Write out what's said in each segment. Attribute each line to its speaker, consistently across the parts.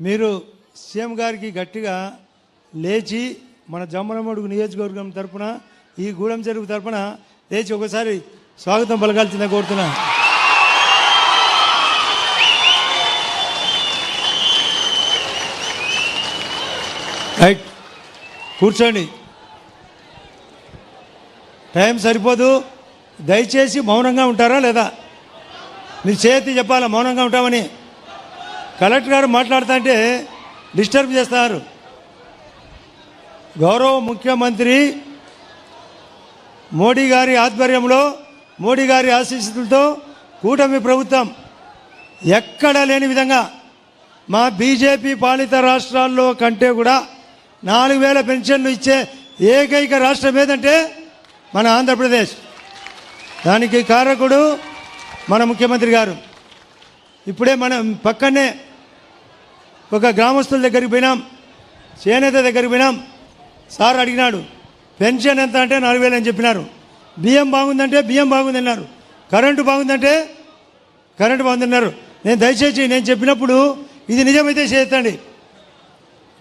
Speaker 1: మీరు సీఎం గారికి గట్టిగా లేచి మన జమ్మలమడుగు నియోజకవర్గం తరపున ఈ గూడెం చెరువు తరపున లేచి ఒకసారి స్వాగతం పలకాల్సిందే కోరుతున్నా. రైట్. కూర్చోండి. టైం సరిపోదు. దయచేసి మౌనంగా ఉంటారా లేదా? మీరు చేతి చెప్పాలా మౌనంగా ఉంటామని? కలెక్టర్ గారు మాట్లాడుతా అంటే డిస్టర్బ్ చేస్తారు. గౌరవ ముఖ్యమంత్రి మోడీ గారి ఆధ్వర్యంలో మోడీ గారి ఆశీస్సులతో కూటమి ప్రభుత్వం ఎక్కడ లేని విధంగా మా బీజేపీ పాలిత రాష్ట్రాల్లో కంటే కూడా నాలుగు వేల పెన్షన్లు ఇచ్చే ఏకైక రాష్ట్రం ఏదంటే మన ఆంధ్రప్రదేశ్. దానికి కారకుడు మన ముఖ్యమంత్రి గారు. ఇప్పుడే మనం పక్కనే ఒక గ్రామస్తుల దగ్గరికి పోయినాం. చేనేత దగ్గరికి పోయినాం. సార్ అడిగినాడు పెన్షన్ ఎంత? అంటే నాలుగు వేలు అని చెప్పినారు. బియ్యం బాగుందంటే బియ్యం బాగుందన్నారు కరెంటు బాగుందంటే కరెంటు బాగుందన్నారు నేను దయచేసి నేను చెప్పినప్పుడు ఇది నిజమైతే చేస్తండి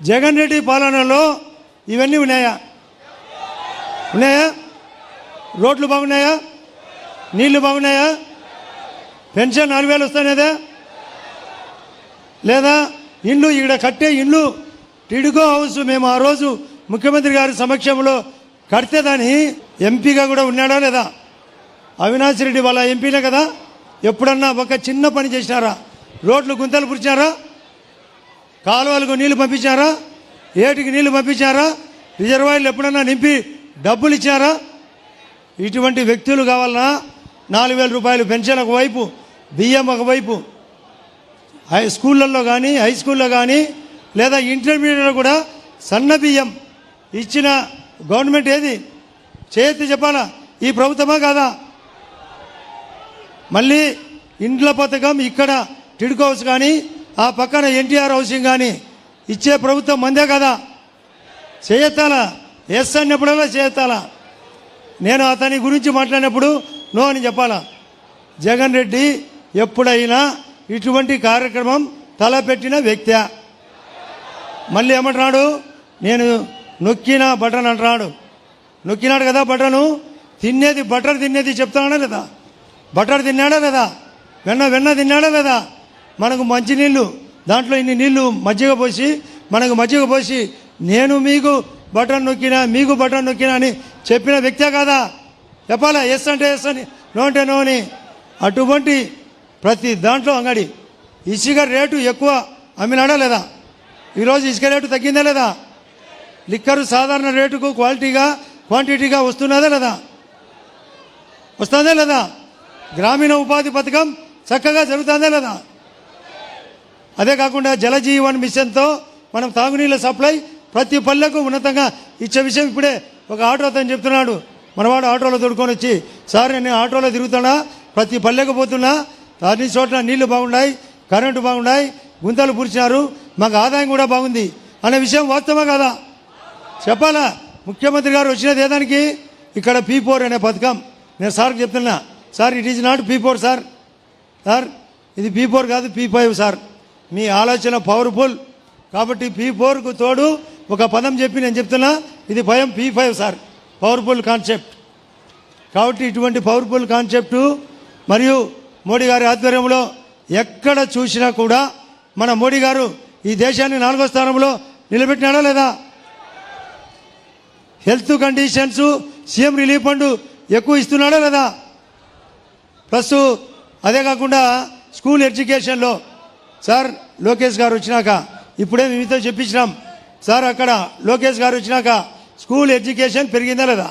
Speaker 1: జగన్ రెడ్డి పాలనలో ఇవన్నీ ఉన్నాయా? ఉన్నాయా? రోడ్లు బాగున్నాయా? నీళ్ళు బాగున్నాయా? పెన్షన్ నాలుగు వేలు వస్తానేదా? లేదా ఇల్లు ఇక్కడ కట్టే ఇల్లు. టిడుగో హౌస్ మేము ఆ రోజు ముఖ్యమంత్రి గారి సమక్షంలో కడితే దాని ఎంపీగా కూడా ఉన్నాడా లేదా? అవినాష్ రెడ్డి వాళ్ళ ఎంపీనే కదా? ఎప్పుడన్నా ఒక చిన్న పని చేసినారా? రోడ్లు గుంతలు పురిచారా కాలువలకు నీళ్ళు పంపించారా? ఏటికి నీళ్ళు పంపించారా? రిజర్వాయర్లు ఎప్పుడన్నా నింపి డబ్బులు ఇచ్చారా? ఇటువంటి వ్యక్తులు కావాలన్నా నాలుగు వేల రూపాయలు పెన్షన్ ఒకవైపు బియ్యం ఒకవైపు హై స్కూళ్ళల్లో కానీ హై స్కూల్లో కానీ లేదా ఇంటర్మీడియట్లో కూడా సన్న బియ్యం ఇచ్చిన గవర్నమెంట్ ఏది? చేతి చెప్పాలా? ఈ ప్రభుత్వమా కాదా? మళ్ళీ ఇండ్ల పథకం ఇక్కడ టిడ్కో హౌస్ కానీ ఆ పక్కన ఎన్టీఆర్ హౌసింగ్ కానీ ఇచ్చే ప్రభుత్వం మందే కదా? చేయెత్తాలా? ఎస్ అన్నప్పుడల్లా చేయెత్తాలా? నేను అతని గురించి మాట్లాడినప్పుడు నో అని చెప్పాలా? జగన్ రెడ్డి ఎప్పుడైనా ఇటువంటి కార్యక్రమం తలపెట్టిన వ్యక్తి. మళ్ళీ ఏమంటున్నాడు? నేను నొక్కిన బటన్ అంటున్నాడు. నొక్కినాడు కదా బటను? తినేది బటర్ తినేది చెప్తున్నాడా లేదా? బటర్ తిన్నాడా లేదా? వెన్న వెన్న తిన్నాడా లేదా? మనకు మంచినీళ్ళు దాంట్లో ఇన్ని నీళ్ళు మజ్జిగ పోసి మనకు మజ్జిగ పోసి నేను మీకు బటన్ నొక్కినా మీకు బటన్ నొక్కినా అని చెప్పిన వ్యక్తే కదా? చెప్పాలా? ఎస్ అంటే ఎస్ అని. నో అంటే నో అని. అటువంటి ప్రతి దాంట్లో అంగడి. ఇసుక రేటు ఎక్కువ అమ్మినాడా లేదా? ఈరోజు ఇసుక రేటు తగ్గిందా లేదా? లిక్కరు సాధారణ రేటుకు క్వాలిటీగా క్వాంటిటీగా వస్తున్నదా లేదా? వస్తుందా లేదా? గ్రామీణ ఉపాధి పథకం చక్కగా జరుగుతుందా లేదా? అదే కాకుండా జలజీవన్ మిషన్తో మనం తాగునీళ్ళ సప్లై ప్రతి పల్లెకు ఉన్నతంగా ఇచ్చే విషయం ఇప్పుడే ఒక ఆటో అతను చెప్తున్నాడు. మనవాడు ఆటోలో తోడుకొని వచ్చి సార్ నేను ఆటోలో తిరుగుతున్నా ప్రతి పల్లెకు పోతున్నా అన్ని చోట్ల నీళ్ళు బాగున్నాయి కరెంటు బాగున్నాయి గుంతలు పూడ్చినారు మాకు ఆదాయం కూడా బాగుంది అనే విషయం వాస్తవమా కదా? చెప్పాలా? ముఖ్యమంత్రి గారు వచ్చినది ఏదానికి? ఇక్కడ పీ ఫోర్ అనే పథకం. నేను సార్కి చెప్తున్నా. Sir it is not P four sir. Sir ఇది పీ ఫోర్ కాదు పీ ఫైవ్ సార్. మీ ఆలోచన పవర్ఫుల్. కాబట్టి పీ ఫోర్కు తోడు ఒక పదం చెప్పి నేను చెప్తున్నా. ఇది భయం P five sir. Powerful concept. కాబట్టి ఇటువంటి పవర్ఫుల్ కాన్సెప్టు మరియు మోడీ గారి ఆధ్వర్యంలో ఎక్కడ చూసినా కూడా మన మోడీ గారు ఈ దేశాన్ని నాలుగో స్థానంలో నిలబెట్టినాడా లేదా? Health conditions CM relief fund ఎక్కువ ఇస్తున్నాడా లేదా? ప్లస్ అదే కాకుండా స్కూల్ ఎడ్యుకేషన్లో సార్ లోకేష్ గారు వచ్చినాక ఇప్పుడే మీతో చెప్పించినాం సార్ అక్కడ లోకేష్ గారు వచ్చినాక స్కూల్ ఎడ్యుకేషన్ పెరిగిందా లేదా?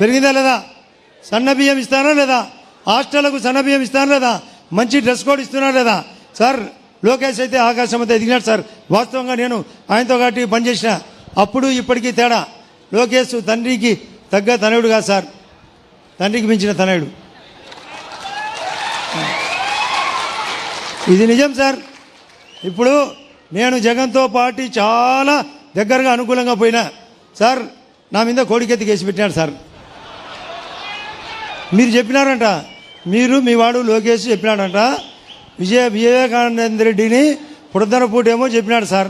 Speaker 1: పెరిగిందా లేదా? సన్న బియ్యం ఇస్తారా లేదా? హాస్టళ్ళకు సన్న ఇస్తాను లేదా? మంచి డ్రెస్ కోడ్ ఇస్తున్నారా లేదా? సార్ లోకేష్ అయితే ఆకాశం అయితే ఎదిగినాడు సార్. వాస్తవంగా నేను ఆయనతో కాబట్టి పనిచేసిన. అప్పుడు ఇప్పటికీ తేడా. లోకేష్ తండ్రికి తగ్గ తనయుడు కాదు సార్. తండ్రికి మించిన తనయుడు. ఇది నిజం సార్. ఇప్పుడు నేను జగన్తో పాటు చాలా దగ్గరగా అనుకూలంగా పోయినా. సార్ నా మీద కోడికెత్తి కేసు పెట్టినాడు సార్. మీరు చెప్పినారంట. మీరు మీ వాడు లోకేష్ చెప్పినాడంట. విజయ వివేకానంద రెడ్డిని పొద్దున చెప్పినాడు సార్.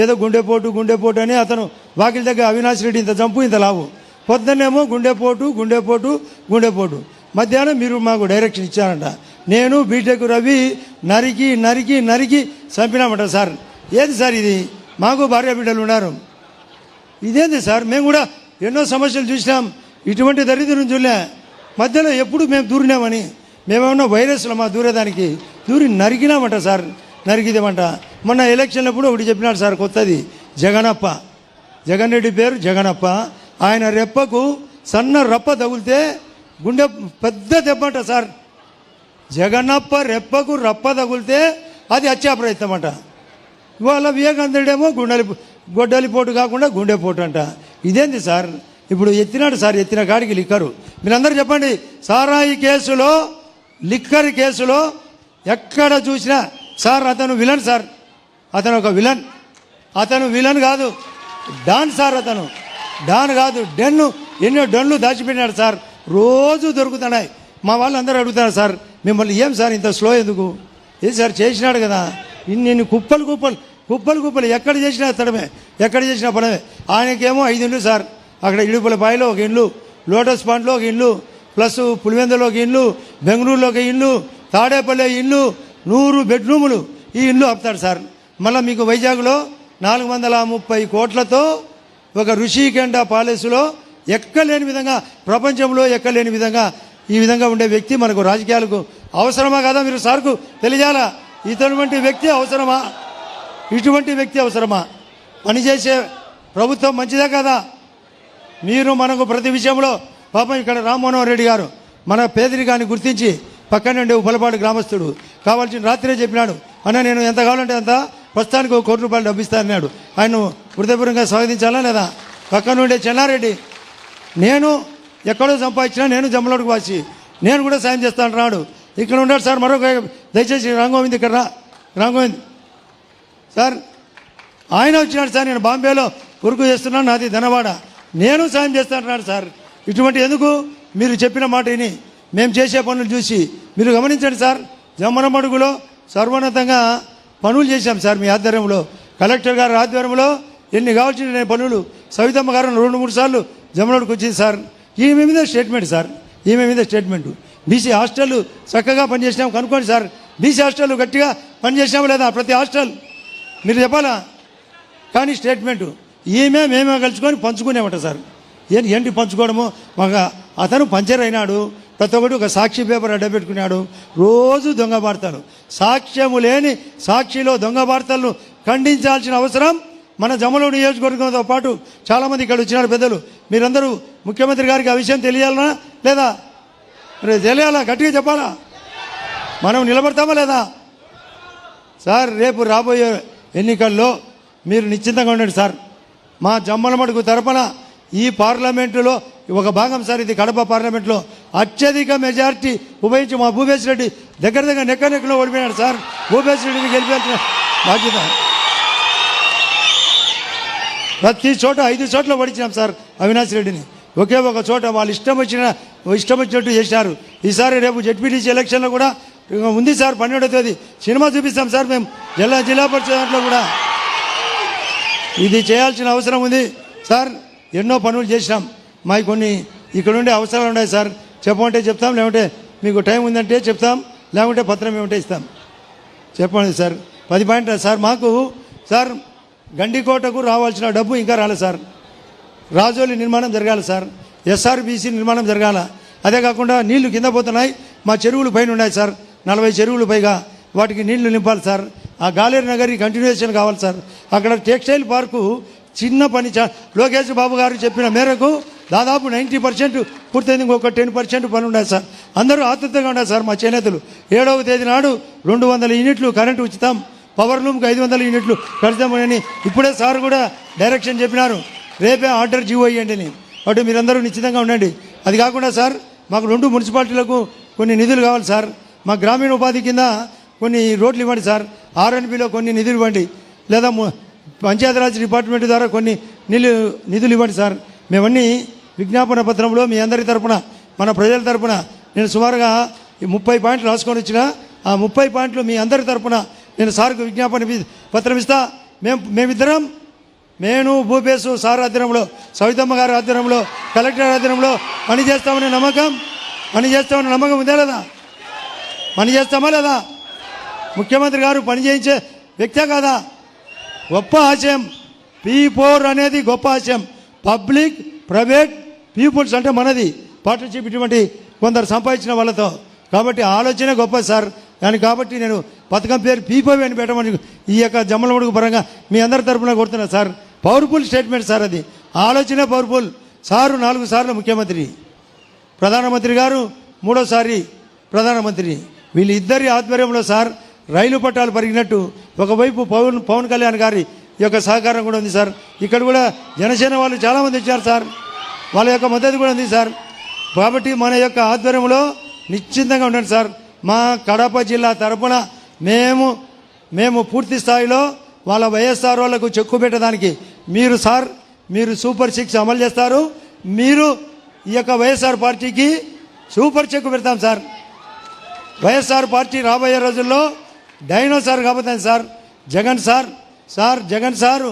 Speaker 1: ఏదో గుండెపోటు గుండెపోటు అని అతను వాకిలి దగ్గర అవినాష్ రెడ్డి ఇంత చంపు ఇంత లావు. పొద్దున్నేమో గుండెపోటు గుండెపోటు గుండెపోటు. మధ్యాహ్నం మీరు మాకు డైరెక్షన్ ఇచ్చారంట. నేను బీటెక్ రవి నరికి నరికి నరికి చంపినామంట సార్. ఏది సార్ ఇది? మాకు భార్య బిడ్డలు ఉన్నారు. ఇదేంది సార్? మేము కూడా ఎన్నో సమస్యలు చూసినాం. ఇటువంటి దరిద్రం చూడలే. మధ్యలో ఎప్పుడు మేము దూరినామని మేమేమన్నా వైరస్లో మా దూరేదానికి దూరి నరికినామంట సార్ నరికిదేమంట మొన్న ఎలక్షన్లప్పుడు ఒకటి చెప్పినాడు సార్ కొత్తది జగనప్ప. జగన్ రెడ్డి పేరు జగనప్ప. ఆయన రెప్పకు సన్న రప్ప తగిలితే గుండె పెద్ద దెబ్బంట సార్. జగన్నప్ప రెప్పకు రప్ప తగిలితే అది హత్యాప్రయత్నం అంట ఇవాళ వివేకానందుడేమో గుండెలి గొడ్డలిపోటు కాకుండా గుండెపోటు అంట. ఇదేంది సార్? ఇప్పుడు ఎత్తినాడు సార్ ఎత్తిన కాడికి లిక్కరు. మీరందరూ చెప్పండి సారాయి కేసులో లిక్కర్ కేసులో ఎక్కడ చూసినా సార్ అతను విలన్ సార్. అతను ఒక విలన్. అతను విలన్ కాదు డాన్ సార్ అతను. డాన్ కాదు డెన్ను ఎన్నో డన్లు దాచిపెట్టినాడు సార్. రోజు దొరుకుతున్నాయి. మా వాళ్ళు అందరూ అడుగుతున్నారు సార్ మిమ్మల్ని ఏం సార్ ఇంత స్లో ఎందుకు? ఏది సార్ చేసినాడు కదా. ఇన్ని ఇన్ని కుప్పలు కుప్పలు కుప్పలు కుప్పలు. ఎక్కడ చేసినా తడమే ఎక్కడ చేసినా పడమే. ఆయనకేమో ఐదు సార్. అక్కడ ఇడుపుల బాయిలో ఒక ఇల్లు లోటస్ పాండ్లో ఒక ఇల్లు ప్లస్ పులివెందులో ఒక ఇల్లు బెంగళూరులో ఒక ఇల్లు తాడేపల్లి ఇల్లు నూరు బెడ్రూములు ఈ ఇల్లు ఆపుతాడు సార్. మళ్ళీ మీకు వైజాగ్లో నాలుగు వందల ముప్పై కోట్లతో ఒక ఋషికెండ ప్యాలెస్లో ఎక్కలేని విధంగా ప్రపంచంలో ఎక్కలేని విధంగా ఈ విధంగా ఉండే వ్యక్తి మనకు రాజకీయాలకు అవసరమా కదా మీరు సార్కు తెలియాలా? ఇటువంటి వ్యక్తి అవసరమా? ఇటువంటి వ్యక్తి అవసరమా? పనిచేసే ప్రభుత్వం మంచిదే కదా? మీరు మనకు ప్రతి విషయంలో పాపం ఇక్కడ రామ్మోహన్ రెడ్డి గారు మన పేదరికాన్ని గుర్తించి పక్కన ఉండే ఉప్పలపాడు గ్రామస్తుడు. కావాల్సిన రాత్రే చెప్పినాడు. అన్న నేను ఎంత కావాలంటే అంత ప్రస్తుతానికి ఒక కోటి రూపాయలు డబ్బిస్తానన్నాడు. ఆయన హృదయపూర్వకంగా స్వాగతించాలా లేదా? పక్కన ఉండే చెన్నారెడ్డి నేను ఎక్కడో సంపాదించినా నేను జమ్మలోడికి వాసి. నేను కూడా సాయం చేస్తాను రాడు. ఇక్కడ ఉన్నాడు సార్ మరొక దయచేసి రాంగోవింద్ ఇక్కడ రా. రాంగోవింద్. సార్ ఆయన వచ్చినాడు సార్ నేను బాంబేలో ఉరుకు చేస్తున్నాను నాది ధనవాడ. నేను సాయం చేస్తాను సార్. ఇటువంటి ఎందుకు? మీరు చెప్పిన మాట విని మేము చేసే పనులు చూసి మీరు గమనించండి సార్. జమ్మనమడుగులో సర్వోన్నతంగా పనులు చేశాం సార్ మీ ఆధ్వర్యంలో. కలెక్టర్ గారి ఆధ్వర్యంలో ఎన్ని కావాల్సిన నేను పనులు సవితమ్మ గారు రెండు మూడు సార్లు జమ్మనోడికి వచ్చింది సార్. ఈమె మీద స్టేట్మెంట్ సార్. ఈమె మీద స్టేట్మెంట్. బీసీ హాస్టల్ చక్కగా పనిచేసినాం కనుక్కోండి సార్. బీసీ హాస్టల్ గట్టిగా పనిచేసినాము లేదా? ప్రతి హాస్టల్. మీరు చెప్పాలా? కానీ స్టేట్మెంటు. ఈమె మేమే కలుసుకొని పంచుకునేమట సార్. ఏంటి ఏంటి పంచుకోవడము? మాకు అతను పంచర్ అయినాడు ప్రతి ఒక్కటి ఒక సాక్షి పేపర్ అడ్డపెట్టుకున్నాడు రోజు దొంగ వార్తలు. సాక్ష్యము లేని సాక్షిలో దొంగ వార్తలను ఖండించాల్సిన అవసరం మన జమలో నియోజకవర్గంతో పాటు చాలామంది ఇక్కడ వచ్చినారు పెద్దలు. మీరందరూ ముఖ్యమంత్రి గారికి ఆ విషయం తెలియాలనా లేదా? రేపు తెలియాలా? గట్టిగా చెప్పాలా? మనం నిలబడతామా లేదా? సార్ రేపు రాబోయే ఎన్నికల్లో మీరు నిశ్చింతంగా ఉండండి సార్. మా జమ్మలమడుగు తరపున ఈ పార్లమెంటులో ఒక భాగం సార్ ఇది కడప పార్లమెంట్లో అత్యధిక మెజార్టీ ఉపయోగించి మా భూపేశ్ రెడ్డి దగ్గర దగ్గర నెక్క నెక్కలో ఓడిపోయాడు సార్. భూపేశ్ రెడ్డిని గెలిపించిన బాధ్యత. ప్రతి చోట ఐదు చోట్ల ఓడించినాం సార్ అవినాష్ రెడ్డిని. ఒకే ఒక చోట వాళ్ళు ఇష్టం వచ్చిన ఇష్టం వచ్చినట్టు చేశారు ఈసారి రేపు జడ్పీటీసీ ఎలక్షన్లో కూడా ఉంది సార్ పన్నెండో తేదీ సినిమా చూపిస్తాం సార్ మేము. జిల్లా జిల్లా పరిషత్ దాంట్లో కూడా. ఇది చేయాల్సిన అవసరం ఉంది. సార్ ఎన్నో పనులు చేసినాం మాకు కొన్ని ఇక్కడ ఉండే అవసరాలు ఉన్నాయి సార్. చెప్పమంటే చెప్తాం లేకుంటే మీకు టైం ఉందంటే చెప్తాం లేకుంటే పత్రం ఏమంటే ఇస్తాం. చెప్పండి సార్. పది పాయింట్ సార్ మాకు సార్ గండికోటకు రావాల్సిన డబ్బు ఇంకా రాలేదు సార్. రాజోలి నిర్మాణం జరగాలి సార్. ఎస్ఆర్బీసీ నిర్మాణం జరగాల. అదే కాకుండా నీళ్ళు కింద పోతున్నాయి. మా చెరువులు పైన ఉన్నాయి సార్. నలభై చెరువులు పైగా వాటికి నీళ్ళు నింపాలి సార్. ఆ గాలేరు నగరి కంటిన్యూషన్ కావాలి సార్. అక్కడ టెక్స్టైల్ పార్కు చిన్న పని లోకేష్ బాబు గారు చెప్పిన మేరకు దాదాపు నైంటీ పర్సెంట్ పూర్తయింది ఇంకొక టెన్ పర్సెంట్ పని ఉన్నాయి సార్. అందరూ ఆతృతగా ఉన్నారు సార్ మా చేనేతలు. ఏడవ తేదీ నాడు రెండు వందల యూనిట్లు కరెంటు ఉచితం పవర్ లూమ్కి ఐదు వందల యూనిట్లు కడతామని ఇప్పుడే సార్ కూడా డైరెక్షన్ చెప్పినారు. రేపే ఆర్డర్ జీవో ఇవ్వండి అని. అటు మీరందరూ నిశ్చితంగా ఉండండి. అది కాకుండా సార్ మాకు రెండు మున్సిపాలిటీలకు కొన్ని నిధులు కావాలి సార్. మా గ్రామీణ ఉపాధి కింద కొన్ని రోడ్లు ఇవ్వండి సార్. ఆర్ఎన్బిలో కొన్ని నిధులు ఇవ్వండి. లేదా పంచాయతీరాజ్ డిపార్ట్మెంట్ ద్వారా కొన్ని నిధులు నిధులు ఇవ్వండి సార్. మేమన్నీ విజ్ఞాపన పత్రంలో మీ అందరి తరపున మన ప్రజల తరపున నేను సుమారుగా ఈ ముప్పై పాయింట్లు రాసుకొని వచ్చిన ఆ ముప్పై పాయింట్లు మీ అందరి తరపున నేను సార్కు విజ్ఞాపన పత్రం ఇస్తా. మేము మేమిద్దరం నేను భూపేశు సార్ ఆధ్వర్యంలో సవితమ్మ గారి ఆధ్వర్యంలో కలెక్టర్ ఆధ్వర్యంలో పని చేస్తామనే నమ్మకం పని చేస్తామనే నమ్మకం ఉందా లేదా? పని చేస్తామా లేదా? ముఖ్యమంత్రి గారు పనిచేయించే వ్యక్తే కదా? గొప్ప ఆశయం. పీ ఫోర్ అనేది గొప్ప ఆశయం. పబ్లిక్ ప్రైవేట్ పీపుల్స్ అంటే మనది. పార్ట్నర్షిప్ ఇటువంటి కొందరు సంపాదించిన వాళ్ళతో. కాబట్టి ఆలోచన గొప్ప సార్. దాని కాబట్టి నేను పథకం పేరు పీపోవి అని పెట్టమని ఈ యొక్క జమ్మలమడుగు పరంగా మీ అందరి తరఫున కొడుతున్నా సార్. పవర్ఫుల్ స్టేట్మెంట్ సార్ అది. ఆలోచన పవర్ఫుల్. సారు నాలుగు సార్లు ముఖ్యమంత్రి. ప్రధానమంత్రి గారు మూడోసారి ప్రధానమంత్రి. వీళ్ళిద్దరి ఆధ్వర్యంలో సార్ రైలు పట్టాలు పరిగినట్టు ఒకవైపు పవన్ పవన్ కళ్యాణ్ గారి యొక్క సహకారం కూడా ఉంది సార్. ఇక్కడ కూడా జనసేన వాళ్ళు చాలామంది వచ్చారు సార్. వాళ్ళ యొక్క మద్దతు కూడా ఉంది సార్. కాబట్టి మన యొక్క ఆధ్వర్యంలో నిశ్చింతంగా ఉండండి సార్. మా కడప జిల్లా తరపున మేము మేము పూర్తి స్థాయిలో వాళ్ళ వైఎస్ఆర్ వాళ్ళకు చెక్కు పెట్టడానికి మీరు సార్ మీరు సూపర్ సిక్స్ అమలు చేస్తారు. మీరు ఈ యొక్క వైఎస్ఆర్ పార్టీకి సూపర్ చెక్కు పెడతాం సార్. వైఎస్ఆర్ పార్టీ రాబోయే రోజుల్లో డైనోసార్ కాబోతుంది sir Jagan sir sir Jagan sir